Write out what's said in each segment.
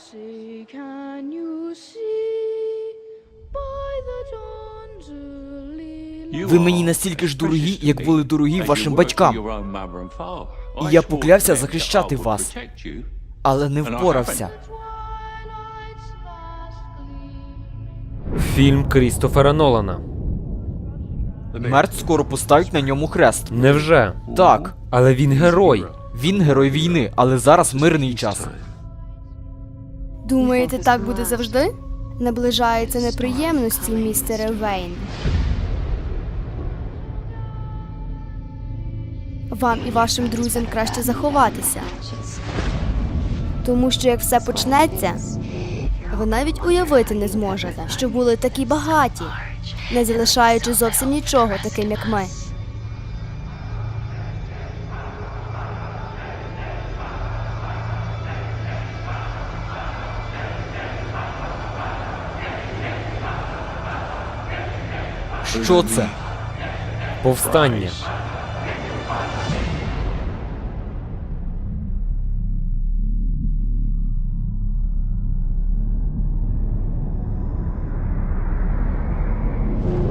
say, can you see by the dawn's early Ви мені настільки ж дорогі, як були дорогі вашим батькам. І я поклявся захищати вас. Але не впорався. Фільм Крістофера Нолана. Мерт скоро поставить на ньому хрест. Невже? Так, Але він герой. він герой війни, але зараз мирний час. Думаєте, так буде завжди? Наближаються неприємності, містере Вейн. Вам і вашим друзям краще заховатися. Тому що як все почнеться, ви навіть уявити не зможете, що були такі багаті, не залишаючи зовсім нічого таким, як ми. Що це? Повстання.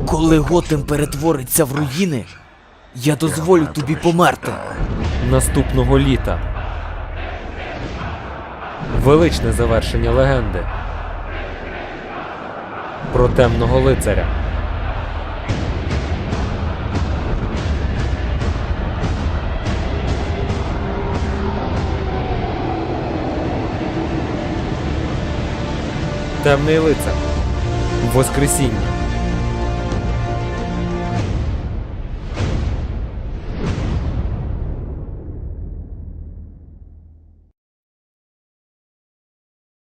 Коли Готем перетвориться в руїни, я дозволю тобі померти. Наступного літа. Величне завершення легенди. Про темного лицаря. Темний лицар. Воскресіння.